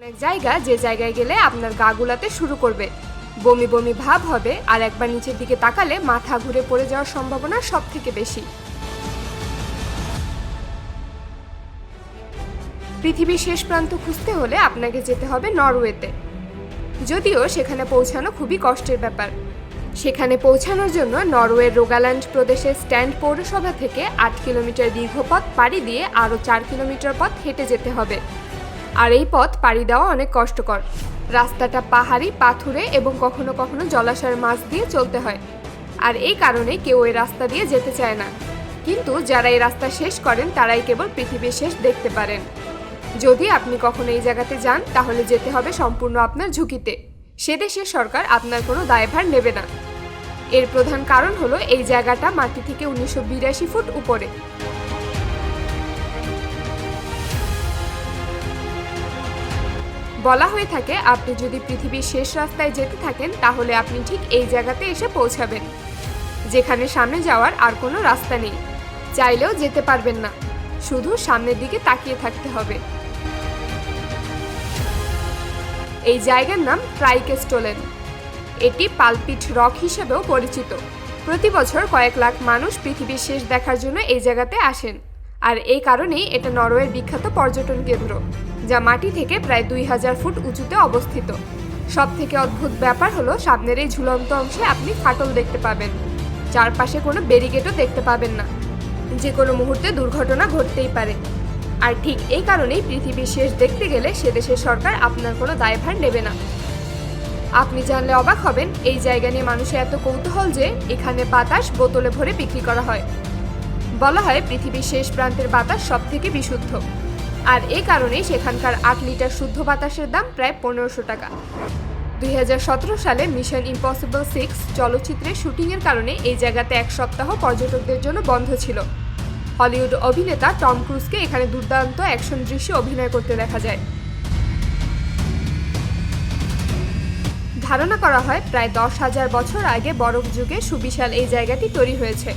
অনেক জায়গা, যে জায়গায় গেলে আপনার গা গুলাতে শুরু করবে। বমি বমি ভাব হবে আর একবার নিচের দিকে তাকালে মাথা ঘুরে পড়ে যাওয়ার সম্ভাবনা সব থেকে বেশি। পৃথিবীর শেষ প্রান্ত খুঁজতে হলে আপনাকে যেতে হবে নরওয়েতে। যদিও সেখানে পৌঁছানো খুবই কষ্টের ব্যাপার। সেখানে পৌঁছানোর জন্য নরওয়ের রোগাল্যান্ড প্রদেশের স্ট্যান্ড পৌরসভা থেকে আট কিলোমিটার দীর্ঘ পথ পাড়ি দিয়ে আরও চার কিলোমিটার পথ হেঁটে যেতে হবে। আর এই পথ পাড়ি দেওয়া অনেক কষ্টকর। রাস্তাটা পাহাড়ি, পাথুরে এবং কখনো কখনো জলাশয়ের মাছ দিয়ে চলতে হয়। আর এই কারণে কেউ এই রাস্তা দিয়ে যেতে চায় না। কিন্তু যারা এই রাস্তা শেষ করেন, তারাই কেবল পৃথিবীর শেষ দেখতে পারেন। যদি আপনি কখনো এই জায়গাতে যান, তাহলে যেতে হবে সম্পূর্ণ আপনার ঝুঁকিতে। সে দেশের সরকার আপনার কোনো দায়ভার নেবে না। এর প্রধান কারণ হলো এই জায়গাটা মাটি থেকে উনিশশো বিরাশি ফুট উপরে। বলা হয়ে থাকে, আপনি যদি পৃথিবীর শেষ রাস্তায় যেতে থাকেন, তাহলে আপনি ঠিক এই জায়গাতে এসে পৌঁছাবেন, যেখানে সামনে যাওয়ার আর কোনো রাস্তা নেই। চাইলেও যেতে পারবেন না, শুধু সামনের দিকে তাকিয়ে থাকতে হবে। এই জায়গার নাম ট্রাইকেস্টোলেন। এটি পালপিট রক হিসেবেও পরিচিত। প্রতি বছর কয়েক লাখ মানুষ পৃথিবীর শেষ দেখার জন্য এই জায়গাতে আসেন। আর এই কারণেই এটা নরওয়ের বিখ্যাত পর্যটন কেন্দ্র, যা মাটি থেকে প্রায় দুই হাজার ফুট উঁচুতে অবস্থিত। সব থেকে অদ্ভুত ব্যাপার হলো, সামনের এই ঝুলন্ত অংশে আপনি ফাটল দেখতে পাবেন। চারপাশে কোনো ব্যারিকেডও দেখতে পাবেন না। যে কোনো মুহূর্তে দুর্ঘটনা ঘটতেই পারে। আর ঠিক এই কারণেই পৃথিবীর শেষ দেখতে গেলে সে দেশের সরকার আপনার কোনো দায়ভার নেবে না। আপনি জানলে অবাক হবেন, এই জায়গা নিয়ে মানুষের এত কৌতূহল যে এখানে বাতাস বোতলে ভরে বিক্রি করা হয়। বলা হয় পৃথিবীর শেষ প্রান্তের বাতাস সব থেকে বিশুদ্ধ। আর এ কারণেই সেখানকার আট লিটার শুদ্ধ বাতাসের দাম প্রায় পনেরোশো টাকা। দুই হাজার সতেরো সালে মিশন ইম্পসিবল সিক্স চলচ্চিত্রের শুটিংয়ের কারণে এই জায়গাতে এক সপ্তাহ পর্যটকদের জন্য বন্ধ ছিল। হলিউড অভিনেতা টম ক্রুজকে এখানে দুর্দান্ত অ্যাকশন দৃশ্যে অভিনয় করতে দেখা যায়। ধারণা করা হয় প্রায় দশ হাজার বছর আগে বরফ যুগে সুবিশাল এই জায়গাটি তৈরি হয়েছে।